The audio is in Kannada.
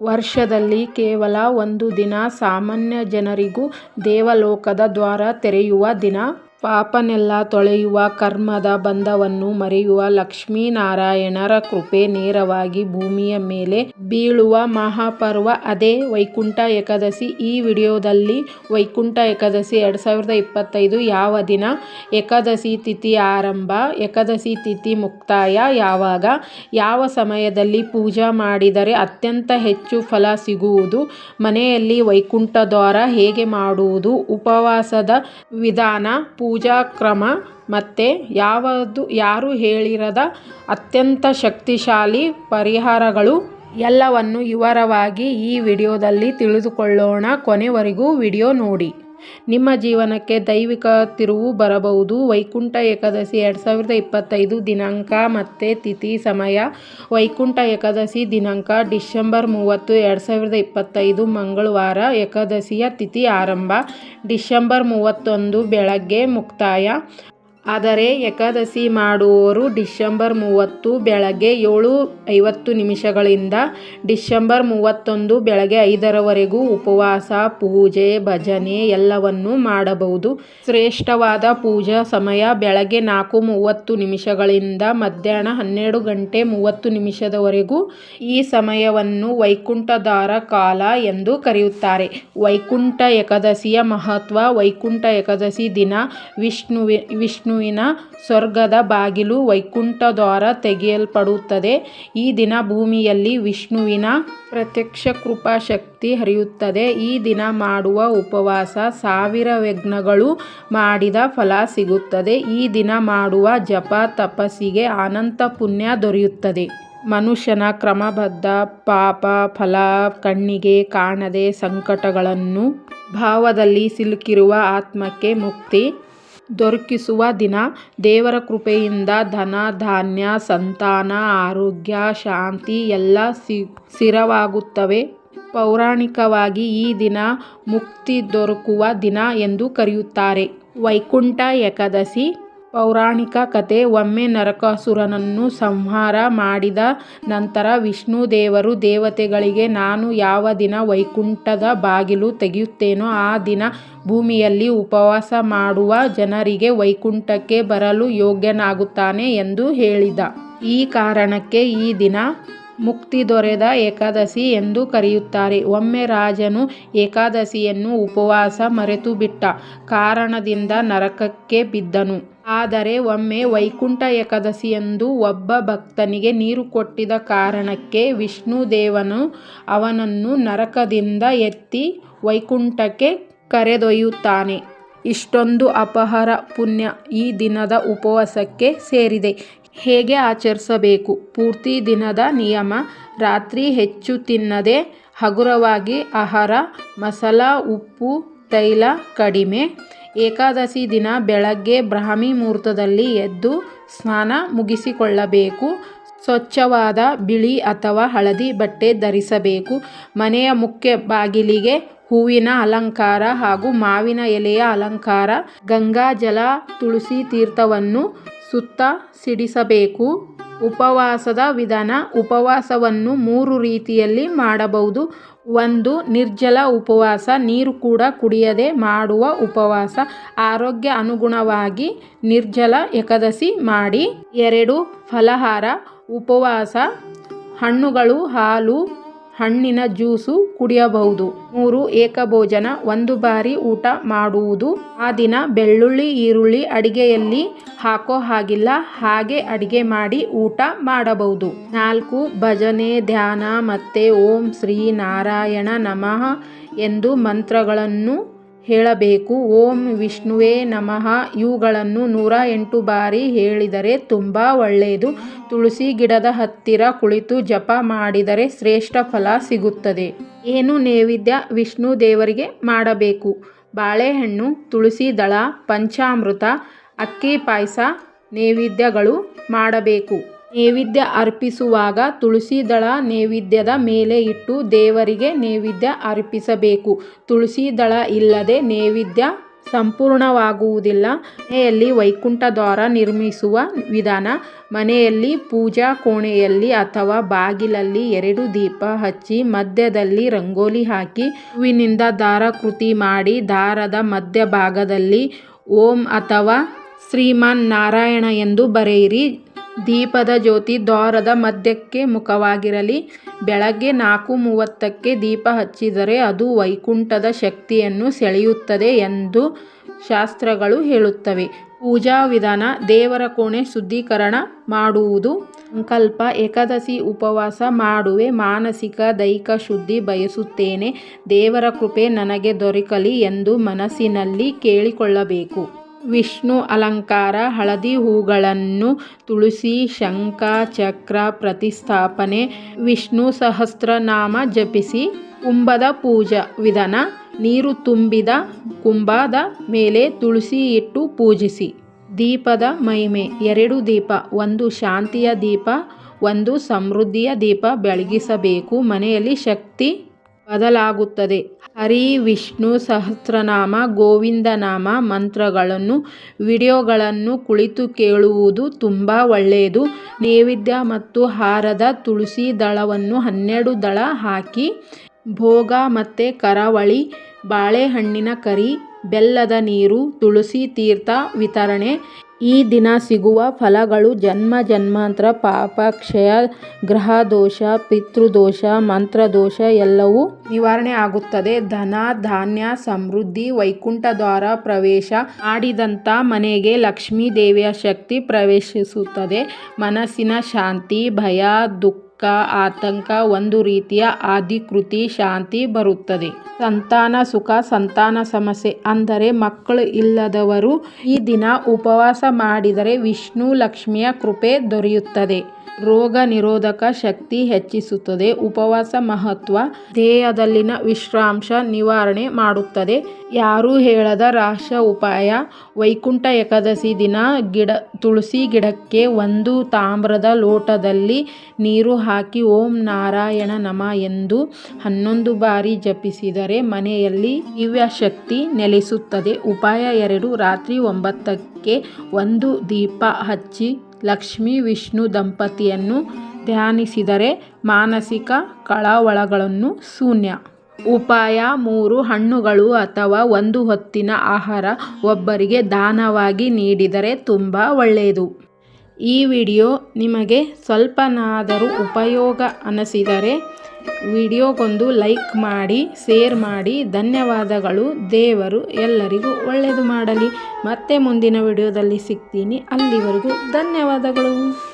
ವರ್ಷದಲ್ಲಿ ಕೇವಲ ಒಂದು ದಿನ ಸಾಮಾನ್ಯ ಜನರಿಗೂ ದೇವಲೋಕದ ದ್ವಾರ ತೆರೆಯುವ ದಿನ. ಪಾಪನೆಲ್ಲ ತೊಳೆಯುವ ಕರ್ಮದ ಬಂಧವನ್ನು ಮರೆಯುವ ಲಕ್ಷ್ಮೀನಾರಾಯಣರ ಕೃಪೆ ನೇರವಾಗಿ ಭೂಮಿಯ ಮೇಲೆ ಬೀಳುವ ಮಹಾಪರ್ವ. ಅದೇ ವೈಕುಂಠ ಏಕಾದಶಿ. ಈ ವಿಡಿಯೋದಲ್ಲಿ ವೈಕುಂಠ ಏಕಾದಶಿ ಎರಡು ಸಾವಿರದ ಇಪ್ಪತ್ತೈದು ಯಾವ ದಿನ, ಏಕಾದಶಿ ತಿಥಿ ಆರಂಭ, ಏಕಾದಶಿ ತಿಥಿ ಮುಕ್ತಾಯ ಯಾವಾಗ, ಯಾವ ಸಮಯದಲ್ಲಿ ಪೂಜೆ ಮಾಡಿದರೆ ಅತ್ಯಂತ ಹೆಚ್ಚು ಫಲ ಸಿಗುವುದು, ಮನೆಯಲ್ಲಿ ವೈಕುಂಠ ದ್ವಾರ ಹೇಗೆ ಮಾಡುವುದು, ಉಪವಾಸದ ವಿಧಾನ, ಪೂಜಾ ಕ್ರಮ ಮತ್ತೆ ಯಾರು ಹೇಳಿರದ ಅತ್ಯಂತ ಶಕ್ತಿಶಾಲಿ ಪರಿಹಾರಗಳು ಎಲ್ಲವನ್ನು ವಿವರವಾಗಿ ಈ ವಿಡಿಯೋದಲ್ಲಿ ತಿಳಿದುಕೊಳ್ಳೋಣ ಕೊನೆವರೆಗೂ ವಿಡಿಯೋ ನೋಡಿ. ನಿಮ್ಮ ಜೀವನಕ್ಕೆ ದೈವಿಕ ತಿರುವು ಬರಬಹುದು. ವೈಕುಂಠ ಏಕಾದಶಿ ಎರಡು ಸಾವಿರದ ಇಪ್ಪತ್ತೈದು ದಿನಾಂಕ ಮತ್ತೆ ತಿಥಿ ಸಮಯ. ವೈಕುಂಠ ಏಕಾದಶಿ ದಿನಾಂಕ ಡಿಸೆಂಬರ್ ಮೂವತ್ತು ಎರಡು ಸಾವಿರದ ಇಪ್ಪತ್ತೈದು ಮಂಗಳವಾರ ಏಕಾದಶಿಯ ತಿಥಿ ಆರಂಭ. ಡಿಸೆಂಬರ್ ಮೂವತ್ತೊಂದು ಬೆಳಗ್ಗೆ ಮುಕ್ತಾಯ. ಆದರೆ ಏಕಾದಶಿ ಮಾಡುವವರು ಡಿಸೆಂಬರ್ ಮೂವತ್ತು ಬೆಳಗ್ಗೆ ಏಳು ಐವತ್ತು ನಿಮಿಷಗಳಿಂದ ಡಿಸೆಂಬರ್ ಮೂವತ್ತೊಂದು ಬೆಳಗ್ಗೆ ಐದರವರೆಗೂ ಉಪವಾಸ, ಪೂಜೆ, ಭಜನೆ ಎಲ್ಲವನ್ನು ಮಾಡಬಹುದು. ಶ್ರೇಷ್ಠವಾದ ಪೂಜಾ ಸಮಯ ಬೆಳಗ್ಗೆ ನಾಲ್ಕು ಮೂವತ್ತು ನಿಮಿಷಗಳಿಂದ ಮಧ್ಯಾಹ್ನ ಹನ್ನೆರಡು ಗಂಟೆ ಮೂವತ್ತು ನಿಮಿಷದವರೆಗೂ. ಈ ಸಮಯವನ್ನು ವೈಕುಂಠಧಾರ ಕಾಲ ಎಂದು ಕರೆಯುತ್ತಾರೆ. ವೈಕುಂಠ ಏಕಾದಶಿಯ ಮಹತ್ವ ವೈಕುಂಠ ಏಕಾದಶಿ ದಿನ ವಿಷ್ಣುವಿನ ಸ್ವರ್ಗದ ಬಾಗಿಲು ವೈಕುಂಠದ್ವಾರ ತೆಗೆಯಲ್ಪಡುತ್ತದೆ. ಈ ದಿನ ಭೂಮಿಯಲ್ಲಿ ವಿಷ್ಣುವಿನ ಪ್ರತ್ಯಕ್ಷ ಕೃಪಾ ಶಕ್ತಿ ಹರಿಯುತ್ತದೆ. ಈ ದಿನ ಮಾಡುವ ಉಪವಾಸ, ಸಾವಿರ ಯಜ್ಞಗಳು ಮಾಡಿದ ಫಲ ಸಿಗುತ್ತದೆ. ಈ ದಿನ ಮಾಡುವ ಜಪ, ತಪಸ್ಸಿಗೆ ಅನಂತ ಪುಣ್ಯ ದೊರೆಯುತ್ತದೆ. ಮನುಷ್ಯನ ಕ್ರಮಬದ್ಧ ಪಾಪ ಫಲ, ಕಣ್ಣಿಗೆ ಕಾಣದೆ ಸಂಕಟಗಳನ್ನು ಭಾವದಲ್ಲಿ ಸಿಲುಕಿರುವ ಆತ್ಮಕ್ಕೆ ಮುಕ್ತಿ ದೊರಕಿಸುವ ದಿನ. ದೇವರ ಕೃಪೆಯಿಂದ ಧನ ಧಾನ್ಯ, ಸಂತಾನ, ಆರೋಗ್ಯ, ಶಾಂತಿ ಎಲ್ಲ ಸ್ಥಿರವಾಗುತ್ತವೆ. ಪೌರಾಣಿಕವಾಗಿ ಈ ದಿನ ಮುಕ್ತಿ ದೊರಕುವ ದಿನ ಎಂದು ಕರೆಯುತ್ತಾರೆ. ವೈಕುಂಠ ಏಕಾದಶಿ ಪೌರಾಣಿಕ ಕಥೆ ಒಮ್ಮೆ ನರಕಾಸುರನನ್ನು ಸಂಹಾರ ಮಾಡಿದ ನಂತರ ವಿಷ್ಣು ದೇವರು ದೇವತೆಗಳಿಗೆ, ನಾನು ಯಾವ ದಿನ ವೈಕುಂಠದ ಬಾಗಿಲು ತೆಗೆಯುತ್ತೇನೋ ಆ ದಿನ ಭೂಮಿಯಲ್ಲಿ ಉಪವಾಸ ಮಾಡುವ ಜನರಿಗೆ ವೈಕುಂಠಕ್ಕೆ ಬರಲು ಯೋಗ್ಯನಾಗುತ್ತಾನೆ ಎಂದು ಹೇಳಿದ. ಈ ಕಾರಣಕ್ಕೆ ಈ ದಿನ ಮುಕ್ತಿ ದೊರೆದ ಏಕಾದಶಿ ಎಂದು ಕರೆಯುತ್ತಾರೆ. ಒಮ್ಮೆ ರಾಜನು ಏಕಾದಶಿಯನ್ನು ಉಪವಾಸ ಮರೆತುಬಿಟ್ಟ ಕಾರಣದಿಂದ ನರಕಕ್ಕೆ ಬಿದ್ದನು. ಆದರೆ ಒಮ್ಮೆ ವೈಕುಂಠ ಏಕಾದಶಿಯಂದು ಒಬ್ಬ ಭಕ್ತನಿಗೆ ನೀರು ಕೊಟ್ಟಿದ್ದ ಕಾರಣಕ್ಕೆ ವಿಷ್ಣುದೇವನು ಅವನನ್ನು ನರಕದಿಂದ ಎತ್ತಿ ವೈಕುಂಠಕ್ಕೆ ಕರೆದೊಯ್ಯುತ್ತಾನೆ. ಇಷ್ಟೊಂದು ಅಪಾರ ಪುಣ್ಯ ಈ ದಿನದ ಉಪವಾಸಕ್ಕೆ ಸೇರಿದೆ. ಹೇಗೆ ಆಚರಿಸಬೇಕು? ಪೂರ್ತಿ ದಿನದ ನಿಯಮ ರಾತ್ರಿ ಹೆಚ್ಚು ತಿನ್ನದೆ ಹಗುರವಾಗಿ ಆಹಾರ, ಮಸಾಲ, ಉಪ್ಪು, ತೈಲ ಕಡಿಮೆ. ಏಕಾದಶಿ ದಿನ ಬೆಳಗ್ಗೆ ಬ್ರಾಹ್ಮಿ ಮುಹೂರ್ತದಲ್ಲಿ ಎದ್ದು ಸ್ನಾನ ಮುಗಿಸಿಕೊಳ್ಳಬೇಕು. ಸ್ವಚ್ಛವಾದ ಬಿಳಿ ಅಥವಾ ಹಳದಿ ಬಟ್ಟೆ ಧರಿಸಬೇಕು. ಮನೆಯ ಮುಖ್ಯ ಬಾಗಿಲಿಗೆ ಹೂವಿನ ಅಲಂಕಾರ ಹಾಗೂ ಮಾವಿನ ಎಲೆಯ ಅಲಂಕಾರ. ಗಂಗಾಜಲ, ತುಳಸಿ ತೀರ್ಥವನ್ನು ಸುತ್ತ ಸಿಂಪಡಿಸಬೇಕು. ಉಪವಾಸದ ವಿಧಾನ ಉಪವಾಸವನ್ನು ಮೂರು ರೀತಿಯಲ್ಲಿ ಮಾಡಬಹುದು. ಒಂದು ನಿರ್ಜಲ ಉಪವಾಸ ನೀರು ಕೂಡ ಕುಡಿಯದೆ ಮಾಡುವ ಉಪವಾಸ. ಆರೋಗ್ಯ ಅನುಗುಣವಾಗಿ ನಿರ್ಜಲ ಏಕಾದಶಿ ಮಾಡಿ. ಎರಡು ಫಲಹಾರ ಉಪವಾಸ ಹಣ್ಣುಗಳು, ಹಾಲು, ಹಣ್ಣಿನ ಜ್ಯೂಸು ಕುಡಿಯಬಹುದು. ಮೂರು ಏಕಭೋಜನ ಒಂದು ಬಾರಿ ಊಟ ಮಾಡುವುದು. ಆ ದಿನ ಬೆಳ್ಳುಳ್ಳಿ, ಈರುಳ್ಳಿ ಅಡಿಗೆಯಲ್ಲಿ ಹಾಕೋ ಹಾಗಿಲ್ಲ. ಹಾಗೆ ಅಡಿಗೆ ಮಾಡಿ ಊಟ ಮಾಡಬಹುದು. ನಾಲ್ಕು ಭಜನೆ, ಧ್ಯಾನ ಮತ್ತೆ ಓಂ ಶ್ರೀ ನಾರಾಯಣ ನಮಃ ಎಂದು ಮಂತ್ರಗಳನ್ನು ಹೇಳಬೇಕು. ಓಂ ವಿಷ್ಣುವೇ ನಮಃ ಇವುಗಳನ್ನು ನೂರ ಎಂಟು ಬಾರಿ ಹೇಳಿದರೆ ತುಂಬ ಒಳ್ಳೆಯದು. ತುಳಸಿ ಗಿಡದ ಹತ್ತಿರ ಕುಳಿತು ಜಪ ಮಾಡಿದರೆ ಶ್ರೇಷ್ಠ ಫಲ ಸಿಗುತ್ತದೆ. ಏನು ನೈವೇದ್ಯ ವಿಷ್ಣು ದೇವರಿಗೆ ಮಾಡಬೇಕು? ಬಾಳೆಹಣ್ಣು, ತುಳಸಿ ದಳ, ಪಂಚಾಮೃತ, ಅಕ್ಕಿ ಪಾಯಸ ನೈವೇದ್ಯಗಳು ಮಾಡಬೇಕು. ನೈವೇದ್ಯ ಅರ್ಪಿಸುವಾಗ ತುಳಸಿ ದಳ ನೈವೇದ್ಯದ ಮೇಲೆ ಇಟ್ಟು ದೇವರಿಗೆ ನೈವೇದ್ಯ ಅರ್ಪಿಸಬೇಕು. ತುಳಸಿ ದಳ ಇಲ್ಲದೆ ನೈವೇದ್ಯ ಸಂಪೂರ್ಣವಾಗುವುದಿಲ್ಲ ಮನೆಯಲ್ಲಿ ವೈಕುಂಠ ದ್ವಾರ ನಿರ್ಮಿಸುವ ವಿಧಾನ, ಮನೆಯಲ್ಲಿ ಪೂಜಾ ಕೋಣೆಯಲ್ಲಿ ಅಥವಾ ಬಾಗಿಲಲ್ಲಿ ಎರಡು ದೀಪ ಹಚ್ಚಿ ಮಧ್ಯದಲ್ಲಿ ರಂಗೋಲಿ ಹಾಕಿ ಹೂವಿನಿಂದ ದಾರಾಕೃತಿ ಮಾಡಿ ದಾರದ ಮಧ್ಯಭಾಗದಲ್ಲಿ ಓಂ ಅಥವಾ ಶ್ರೀಮಾನ್ ನಾರಾಯಣ ಎಂದು ಬರೆಯಿರಿ ದೀಪದ ಜ್ಯೋತಿ ದ್ವಾರದ ಮಧ್ಯಕ್ಕೆ ಮುಖವಾಗಿರಲಿ. ಬೆಳಗ್ಗೆ ನಾಲ್ಕು ಮೂವತ್ತಕ್ಕೆ ದೀಪ ಹಚ್ಚಿದರೆ ಅದು ವೈಕುಂಠದ ಶಕ್ತಿಯನ್ನು ಸೆಳೆಯುತ್ತದೆ ಎಂದು ಶಾಸ್ತ್ರಗಳು ಹೇಳುತ್ತವೆ. ಪೂಜಾ ವಿಧಾನ, ದೇವರ ಕೋಣೆ ಶುದ್ಧೀಕರಣ ಮಾಡುವುದು ಸಂಕಲ್ಪ. ಏಕಾದಶಿ ಉಪವಾಸ ಮಾಡುವೆ, ಮಾನಸಿಕ, ದೈಹಿಕ ಶುದ್ಧಿ ಬಯಸುತ್ತೇನೆ. ದೇವರ ಕೃಪೆ ನನಗೆ ದೊರಕಲಿ ಎಂದು ಮನಸ್ಸಿನಲ್ಲಿ ಕೇಳಿಕೊಳ್ಳಬೇಕು. ವಿಷ್ಣು ಅಲಂಕಾರ, ಹಳದಿ ಹೂಗಳನ್ನು ತುಳಸಿ, ಶಂಖ, ಚಕ್ರ ಪ್ರತಿಷ್ಠಾಪನೆ, ವಿಷ್ಣು ಸಹಸ್ರನಾಮ ಜಪಿಸಿ, ಕುಂಭದ ಪೂಜಾ ವಿಧಾನ, ನೀರು ತುಂಬಿದ ಕುಂಭದ ಮೇಲೆ ತುಳಸಿ ಇಟ್ಟು ಪೂಜಿಸಿ. ದೀಪದ ಮಹಿಮೆ, ಎರಡು ದೀಪ, ಒಂದು ಶಾಂತಿಯ ದೀಪ, ಒಂದು ಸಮೃದ್ಧಿಯ ದೀಪ ಬೆಳಗಿಸಬೇಕು, ಮನೆಯಲ್ಲಿ ಶಕ್ತಿ ಬದಲಾಗುತ್ತದೆ. ಹರಿ, ವಿಷ್ಣು, ಸಹಸ್ರನಾಮ, ಗೋವಿಂದನಾಮ ಮಂತ್ರಗಳನ್ನು, ವಿಡಿಯೋಗಳನ್ನು ಕುಳಿತು ಕೇಳುವುದು ತುಂಬ ಒಳ್ಳೆಯದು. ನೈವೇದ್ಯ ಮತ್ತು ಹಾರದ ತುಳಸಿ ದಳವನ್ನು ಹನ್ನೆರಡು ದಳ ಹಾಕಿ, ಭೋಗ ಮತ್ತು ಕರಾವಳಿ, ಬಾಳೆಹಣ್ಣಿನ ಕರಿ, ಬೆಲ್ಲದ ನೀರು, ತುಳಸಿ ತೀರ್ಥ ವಿತರಣೆ ಈ ದಿನ ಸಿಗುವ ಫಲಗಳು ಜನ್ಮ, ಜನ್ಮಾಂತರ ಪಾಪ ಕ್ಷಯ ಗ್ರಹ ದೋಷ ಪಿತೃದೋಷ, ಮಂತ್ರದೋಷ ಎಲ್ಲವೂ ನಿವಾರಣೆ ಆಗುತ್ತದೆ. ಧನ, ಧಾನ್ಯ, ಸಮೃದ್ಧಿ ವೈಕುಂಠ ದ್ವಾರ ಪ್ರವೇಶ ಮಾಡಿದಂಥ ಮನೆಗೆ ಲಕ್ಷ್ಮೀ ದೇವಿಯ ಶಕ್ತಿ ಪ್ರವೇಶಿಸುತ್ತದೆ. ಮನಸ್ಸಿನ ಶಾಂತಿ, ಭಯ, ದುಃಖ ಆತಂಕ ಒಂದು ರೀತಿಯ ಆದಿಕೃತಿ ಶಾಂತಿ ಬರುತ್ತದೆ. ಸಂತಾನ ಸುಖ, ಸಂತಾನ ಸಮಸ್ಯೆ ಅಂದರೆ ಮಕ್ಕಳು ಇಲ್ಲದವರು ಈ ದಿನ ಉಪವಾಸ ಮಾಡಿದರೆ ವಿಷ್ಣು ಲಕ್ಷ್ಮಿಯ ಕೃಪೆ ದೊರೆಯುತ್ತದೆ. ರೋಗ ನಿರೋಧಕ ಶಕ್ತಿ ಹೆಚ್ಚಿಸುತ್ತದೆ. ಉಪವಾಸ ಮಹತ್ವ ದೇಹದಲ್ಲಿನ ವಿಶ್ರಾಂಶ ನಿವಾರಣೆ ಮಾಡುತ್ತದೆ. ಯಾರೂ ಹೇಳದ ರಹಸ್ಯ ಉಪಾಯ, ವೈಕುಂಠ ಏಕಾದಶಿ ದಿನ ಗಿಡ, ತುಳಸಿ ಗಿಡಕ್ಕೆ ಒಂದು ತಾಮ್ರದ ಲೋಟದಲ್ಲಿ ನೀರು ಹಾಕಿ ಓಂ ನಾರಾಯಣ ನಮ ಎಂದು ಹನ್ನೊಂದು ಬಾರಿ ಜಪಿಸಿದರೆ ಮನೆಯಲ್ಲಿ ದಿವ್ಯ ಶಕ್ತಿ ನೆಲೆಸುತ್ತದೆ. ಉಪಾಯ ಎರಡು, ರಾತ್ರಿ ಒಂಬತ್ತಕ್ಕೆ ಒಂದು ದೀಪ ಹಚ್ಚಿ ಲಕ್ಷ್ಮೀ ವಿಷ್ಣು ದಂಪತಿಯನ್ನು ಧ್ಯಾನಿಸಿದರೆ ಮಾನಸಿಕ ಕಳವಳಗಳನ್ನು ಶೂನ್ಯ. ಉಪಾಯ ಮೂರು, ಹಣ್ಣುಗಳು ಅಥವಾ ಒಂದು ಹೊತ್ತಿನ ಆಹಾರ ಒಬ್ಬರಿಗೆ ದಾನವಾಗಿ ನೀಡಿದರೆ ತುಂಬ ಒಳ್ಳೆಯದು. ಈ ವಿಡಿಯೋ ನಿಮಗೆ ಸ್ವಲ್ಪನಾದರೂ ಉಪಯೋಗ ಅನಿಸಿದರೆ ವಿಡಿಯೋಗೊಂದು ಲೈಕ್ ಮಾಡಿ, ಶೇರ್ ಮಾಡಿ, ಧನ್ಯವಾದಗಳು ದೇವರು ಎಲ್ಲರಿಗೂ ಒಳ್ಳೆಯದು ಮಾಡಲಿ. ಮತ್ತೆ ಮುಂದಿನ ವಿಡಿಯೋದಲ್ಲಿ ಸಿಗ್ತೀನಿ. ಅಲ್ಲಿವರೆಗೂ ಧನ್ಯವಾದಗಳು.